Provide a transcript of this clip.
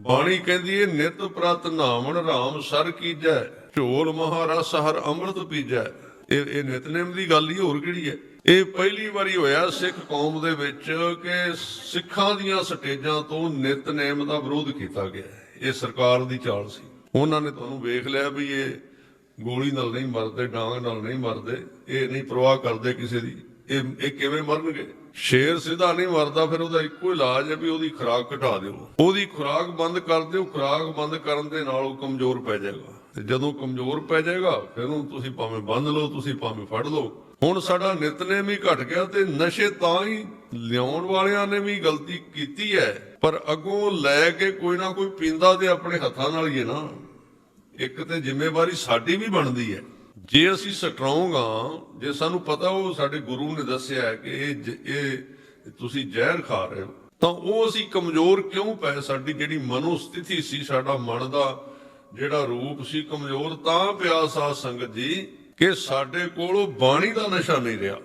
ਬਾਣੀ ਕਹਿੰਦੀ ਏ, ਨਿਤ ਪ੍ਰਤ ਨਾਮਣ ਰਾਮ ਸਰ ਕੀਜੈ ਢੋਲ ਮਹਾਰਸ ਹਰ ਅੰਮ੍ਰਿਤ ਪੀਜੈ। ਇਹ ਇਹ ਨਿਤਨੇਮ ਦੀ ਗੱਲ ਹੀ ਹੋਰ ਕਿਹੜੀ ਹੈ ਇਹ ਪਹਿਲੀ ਵਾਰੀ ਹੋਇਆ ਸਿੱਖ ਕੌਮ ਦੇ ਵਿੱਚ ਕਿ ਸਿੱਖਾਂ ਦੀਆਂ ਸਟੇਜਾਂ ਤੋਂ ਨਿਤਨੇਮ ਦਾ ਵਿਰੋਧ ਕੀਤਾ ਗਿਆ। ਇਹ ਸਰਕਾਰ ਦੀ ਚਾਲ ਸੀ। ਉਹਨਾਂ ਨੇ ਤੁਹਾਨੂੰ ਵੇਖ ਲਿਆ ਵੀ ਇਹ ਗੋਲੀ ਨਾਲ ਨਹੀਂ ਮਰਦੇ, ਡਾਂਗ ਨਾਲ ਨਹੀਂ ਮਰਦੇ, ਇਹ ਨਹੀਂ ਪਰਵਾਹ ਕਰਦੇ ਕਿਸੇ ਦੀ। ਇਹ ਇਹ ਕਿਵੇਂ ਮਰਨਗੇ? ਸ਼ੇਰ ਸਿੱਧਾ ਨਹੀਂ ਮਰਦਾ, ਫਿਰ ਉਹਦਾ ਇੱਕੋ ਇਲਾਜ ਹੈ ਵੀ ਉਹਦੀ ਖੁਰਾਕ ਘਟਾ ਦਿਓ। ਉਹਦੀ ਖੁਰਾਕ ਬੰਦ ਕਰ ਦਿਓ, ਖੁਰਾਕ ਬੰਦ ਕਰਨ ਦੇ ਨਾਲ ਉਹ ਕਮਜ਼ੋਰ ਪੈ ਜਾਏਗਾ। ਤੇ ਜਦੋਂ ਕਮਜ਼ੋਰ ਪੈ ਜਾਏਗਾ, ਫਿਰ ਉਹਨੂੰ ਤੁਸੀਂ ਭਾਵੇਂ ਬੰਦ ਲਓ, ਤੁਸੀਂ ਭਾਵੇਂ ਫੜ ਲਓ। ਹੁਣ ਸਾਡਾ ਨਿਤਨੇਮ ਹੀ ਘਟ ਗਿਆ ਤੇ ਨਸ਼ੇ ਤਾਂ ਹੀ ਲਿਆਉਣ ਵਾਲਿਆਂ ਨੇ ਵੀ ਗਲਤੀ ਕੀਤੀ ਹੈ। ਪਰ ਅੱਗੋਂ ਲੈ ਕੇ ਕੋਈ ਨਾ ਕੋਈ ਪੀਂਦਾ ਤੇ ਆਪਣੇ ਹੱਥਾਂ ਨਾਲ ਹੀ ਹੈ ਨਾ। ਇੱਕ ਤੇ ਜ਼ਿੰਮੇਵਾਰੀ ਸਾਡੀ ਵੀ ਬਣਦੀ ਹੈ। ਜੇ ਅਸੀਂ ਸਟਰੋਂਗ ਆ ਜੇ ਸਾਨੂੰ ਪਤਾ ਉਹ ਸਾਡੇ ਗੁਰੂ ਨੇ ਦੱਸਿਆ ਕਿ ਇਹ ਇਹ ਤੁਸੀਂ ਜ਼ਹਿਰ ਖਾ ਰਹੇ ਹੋ, ਤਾਂ ਉਹ ਅਸੀਂ ਕਮਜ਼ੋਰ ਕਿਉਂ ਪਏ? ਸਾਡੀ ਜਿਹੜੀ ਮਨੋ ਸਥਿਤੀ ਸੀ, ਸਾਡਾ ਮਨ ਦਾ ਜਿਹੜਾ ਰੂਪ ਸੀ ਕਮਜ਼ੋਰ, ਤਾਂ ਪਿਆ ਸਾਧ ਸੰਗਤ ਜੀ, ਕਿ ਸਾਡੇ ਕੋਲ ਉਹ ਬਾਣੀ ਦਾ ਨਸ਼ਾ ਨਹੀਂ ਰਿਹਾ।